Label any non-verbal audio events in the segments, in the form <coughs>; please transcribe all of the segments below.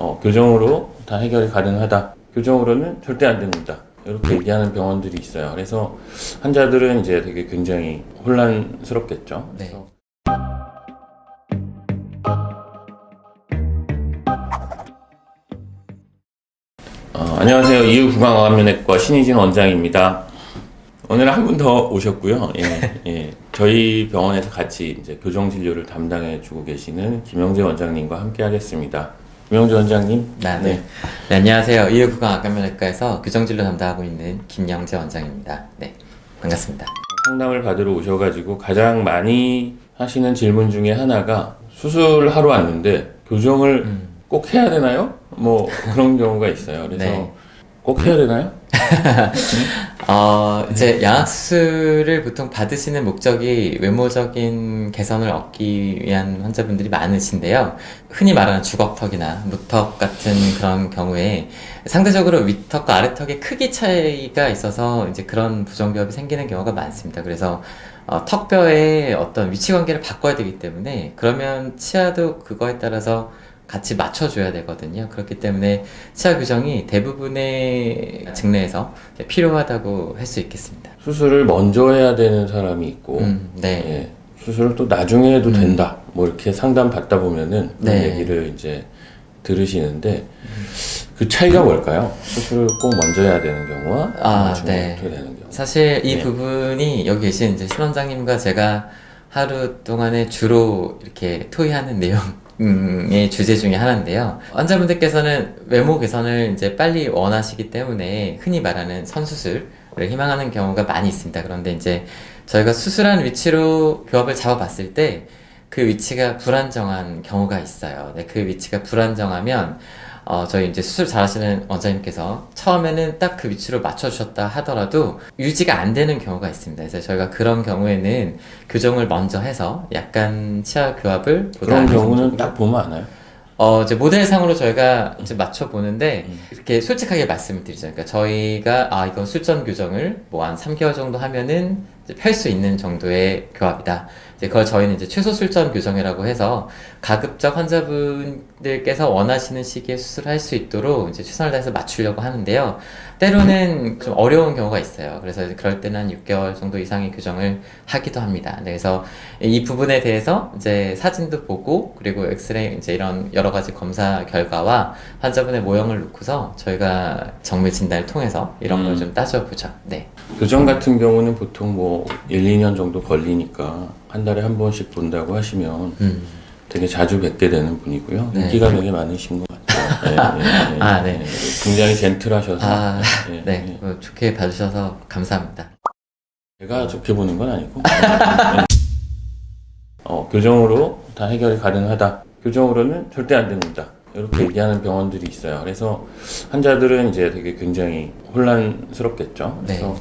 어, 교정으로 다 해결이 가능하다. 교정으로는 절대 안 됩니다. 이렇게 얘기하는 병원들이 있어요. 그래서 환자들은 이제 되게 굉장히 혼란스럽겠죠. 네. 그래서 어, 안녕하세요. 이유구강암면외과 신희진 원장입니다. 오늘 한 분 더 오셨고요. 예, 예. 저희 병원에서 같이 이제 교정 진료를 담당해 주고 계시는 김영재 원장님과 함께 하겠습니다. 김영재 원장님. 네, 네. 네, 안녕하세요. 이유구강암면외과에서 교정진료 담당하고 있는 김영재 원장입니다. 네, 반갑습니다. 상담을 받으러 오셔가지고 가장 많이 하시는 질문 중에 하나가 수술하러 왔는데 교정을 음. 꼭 해야 되나요? 뭐 그런 경우가 있어요. 그래서 네. 꼭 해야 되나요? <laughs> 어, 이제 양악수를 보통 받으시는 목적이 외모적인 개선을 얻기 위한 환자분들이 많으신데요. 흔히 말하는 주걱턱이나 무턱 같은 그런 경우에 상대적으로 윗턱과 아래턱의 크기 차이가 있어서 이제 그런 부정교합이 생기는 경우가 많습니다. 그래서 어, 턱뼈의 어떤 위치 관계를 바꿔야 되기 때문에 그러면 치아도 그거에 따라서 같이 맞춰줘야 되거든요. 그렇기 때문에 치아 교정이 대부분의 직내에서 필요하다고 할 수 있겠습니다. 수술을 먼저 해야 되는 사람이 있고 음, 네. 예, 수술을 또 나중에 해도 된다. 뭐 이렇게 상담 받다 보면은 네. 얘기를 이제 들으시는데 그 차이가 뭘까요? 수술을 꼭 먼저 해야 되는 경우와 아, 나중에 네. 해야 되는 경우. 사실 이 네. 부분이 여기 계신 이제 신원장님과 제가 하루 동안에 주로 이렇게 토의하는 내용 의 주제 중에 하나인데요. 환자분들께서는 외모 개선을 이제 빨리 원하시기 때문에 흔히 말하는 선수술을 희망하는 경우가 많이 있습니다. 그런데 이제 저희가 수술한 위치로 교합을 잡아봤을 때 그 위치가 불안정한 경우가 있어요. 네, 그 위치가 불안정하면 어, 저희 이제 수술 잘하시는 원장님께서 처음에는 딱 그 위치로 맞춰주셨다 하더라도 유지가 안 되는 경우가 있습니다. 그래서 저희가 그런 경우에는 교정을 먼저 해서 약간 치아 교합을 그런 경우는 딱 보면 알아요. 어, 이제 모델상으로 저희가 이제 맞춰보는데, 음. 이렇게 솔직하게 말씀을 드리죠. 그러니까 저희가, 아, 이건 술전 교정을 뭐 한 3개월 정도 하면은 펼수 있는 정도의 교합이다. 이제 그걸 저희는 이제 최소 술전 교정이라고 해서 가급적 환자분들께서 원하시는 시기에 수술을 할수 있도록 이제 최선을 다해서 맞추려고 하는데요. 때로는 좀 어려운 경우가 있어요. 그래서 그럴 때는 한 6개월 정도 이상의 교정을 하기도 합니다. 네, 그래서 이 부분에 대해서 이제 사진도 보고 그리고 엑스레이 이제 이런 여러 가지 검사 결과와 환자분의 모형을 놓고서 저희가 정밀 진단을 통해서 이런 음. 걸좀 따져보죠. 네. 교정 같은 경우는 보통 뭐 1, 2년 정도 걸리니까 한 달에 한 번씩 본다고 하시면 음. 되게 자주 뵙게 되는 분이고요. 네. 인기가 되게 많으신 것 같아요. 예, 예, 예. 아, 네. 예, 굉장히 젠틀하셔서 아, 예, 네. 예. 뭐 좋게 봐주셔서 감사합니다. 제가 좋게 보는 건 아니고 <laughs> 어, 교정으로 다 해결이 가능하다. 교정으로는 절대 안 됩니다. 이렇게 얘기하는 병원들이 있어요. 그래서 환자들은 이제 되게 굉장히 혼란스럽겠죠. 그래서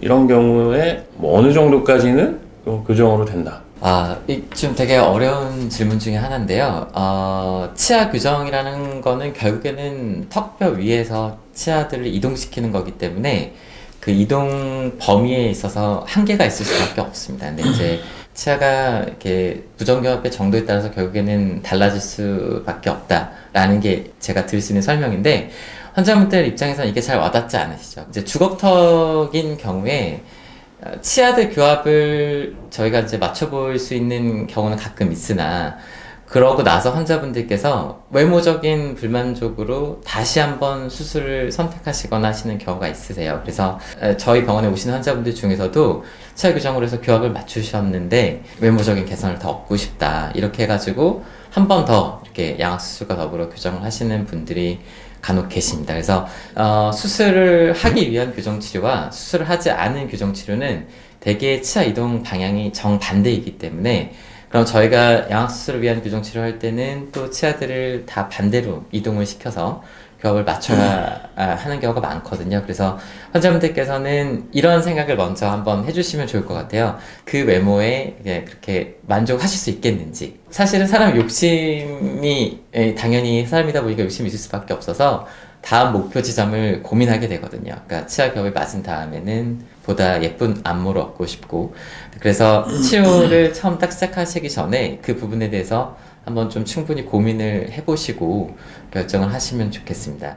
이런 경우에 뭐 어느 정도까지는 또 교정으로 된다. 아, 이좀 되게 어려운 질문 중에 하나인데요. 어, 치아 교정이라는 거는 결국에는 턱뼈 위에서 치아들을 이동시키는 거기 때문에 그 이동 범위에 있어서 한계가 있을 수밖에 없습니다. 근데 이제 치아가 이렇게 부정교합의 정도에 따라서 결국에는 달라질 수밖에 없다라는 게 제가 드릴 수 있는 설명인데 환자분들 입장에서는 이게 잘 와닿지 않으시죠. 이제 주걱턱인 경우에 어, 치아들 교합을 저희가 이제 맞춰볼 수 있는 경우는 가끔 있으나 그러고 나서 환자분들께서 외모적인 불만족으로 다시 한번 수술을 선택하시거나 하시는 경우가 있으세요. 그래서 에, 저희 병원에 오시는 환자분들 중에서도 치아 교정으로 해서 교합을 맞추셨는데 외모적인 개선을 더 얻고 싶다 이렇게 해가지고 한 번 더 이렇게 양악 수술과 더불어 교정을 하시는 분들이 간혹 계십니다. 그래서 어, 수술을 하기 위한 교정 치료와 수술을 하지 않은 교정 치료는 대개 치아 이동 방향이 정반대이기 때문에 그럼 저희가 양악 수술을 위한 교정 치료 할 때는 또 치아들을 다 반대로 이동을 시켜서 교합을 맞춰야 아, 하는 경우가 많거든요. 그래서 환자분들께서는 이런 생각을 먼저 한번 해주시면 좋을 것 같아요. 그 외모에 그렇게 만족하실 수 있겠는지. 사실은 사람 욕심이 에, 당연히 사람이다 보니까 욕심이 있을 수밖에 없어서 다음 목표 지점을 고민하게 되거든요. 그러니까 치아 겹을 맞은 다음에는 보다 예쁜 안무를 얻고 싶고 그래서 치료를 처음 딱 시작하시기 전에 그 부분에 대해서 한번 좀 충분히 고민을 해보시고 결정을 하시면 좋겠습니다.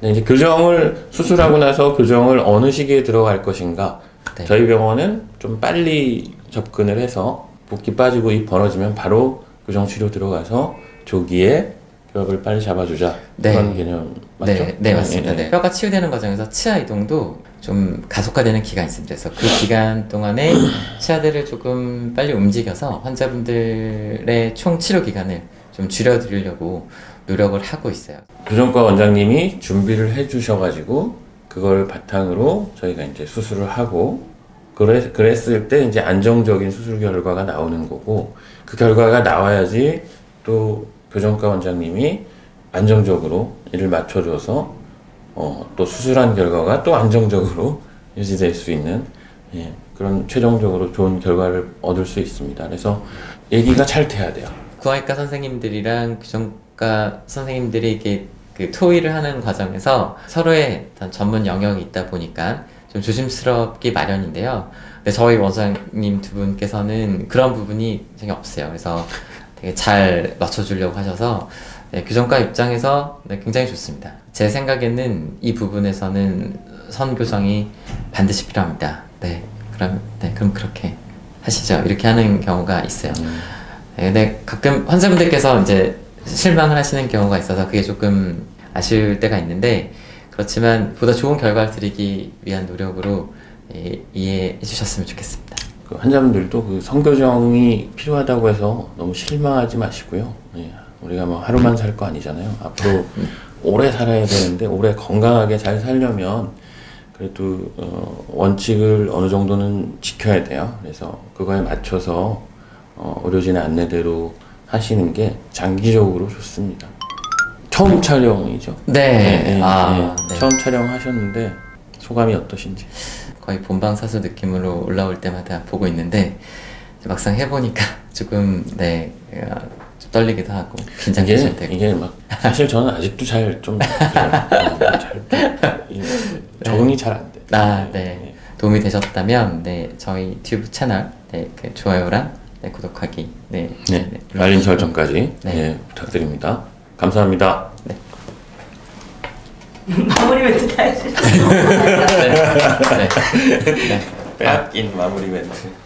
네, 이제 교정을 수술하고 나서 교정을 어느 시기에 들어갈 것인가. 네. 저희 병원은 좀 빨리 접근을 해서 붓기 빠지고 입 벌어지면 바로 교정 치료 들어가서 조기에 벽을 빨리 잡아주자 네. 그런 개념 맞죠? 네, 네 맞습니다. 네, 네. 네. 뼈가 치유되는 과정에서 치아 이동도 좀 가속화되는 기간이 있습니다. 그래서 그 기간 동안에 <coughs> 치아들을 조금 빨리 움직여서 환자분들의 총 치료 기간을 좀 줄여드리려고 노력을 하고 있어요. 교정과 원장님이 준비를 해주셔가지고 그걸 바탕으로 저희가 이제 수술을 하고 그래, 그랬을 때 이제 안정적인 수술 결과가 나오는 거고 그 결과가 나와야지 또 교정과 원장님이 안정적으로 이를 맞춰줘서 어, 또 수술한 결과가 또 안정적으로 <laughs> 유지될 수 있는 예, 그런 최종적으로 좋은 결과를 얻을 수 있습니다. 그래서 얘기가 잘 돼야 돼요. 구화의과 선생님들이랑 규정 과 선생님들이 이게 그 토의를 하는 과정에서 서로의 전문 영역이 있다 보니까 좀 조심스럽기 마련인데요. 근데 저희 원장님 두 분께서는 그런 부분이 전혀 없어요. 그래서 되게 잘 맞춰주려고 하셔서 네, 규정과 입장에서 네, 굉장히 좋습니다. 제 생각에는 이 부분에서는 선 교정이 반드시 필요합니다. 네, 그럼 네, 그럼 그렇게 하시죠. 이렇게 하는 경우가 있어요. 네, 근데 가끔 환자분들께서 이제 실망을 하시는 경우가 있어서 그게 조금 아쉬울 때가 있는데 그렇지만 보다 좋은 결과를 드리기 위한 노력으로 예, 이해해 주셨으면 좋겠습니다. 그 환자분들도 그 성교정이 필요하다고 해서 너무 실망하지 마시고요. 예, 우리가 뭐 하루만 살 거 아니잖아요. 앞으로 <laughs> 오래 살아야 되는데 오래 건강하게 잘 살려면 그래도 어, 원칙을 어느 정도는 지켜야 돼요. 그래서 그거에 맞춰서 어, 의료진의 안내대로 하시는 게 장기적으로 좋습니다. 처음 촬영이죠? 네, 아, 네. 처음 촬영하셨는데 소감이 어떠신지? 거의 본방 사수 느낌으로 올라올 때마다 보고 있는데 막상 해보니까 <laughs> 조금 네, 어, 좀 떨리기도 하고 긴장도 이게 잘 되고 이게 막 사실 저는 아직도 잘 좀 적응이 잘 안 돼. 아, 네. 도움이 되셨다면 네, 저희 튜브 채널 네, 그 좋아요랑 네, 구독하기 네, 네, 알림 설정까지 네. 예, 부탁드립니다. 감사합니다. <laughs> 마무리 멘트 다 해주셨어요. <laughs> 네. 네. 네. 빼앗긴 마무리 멘트.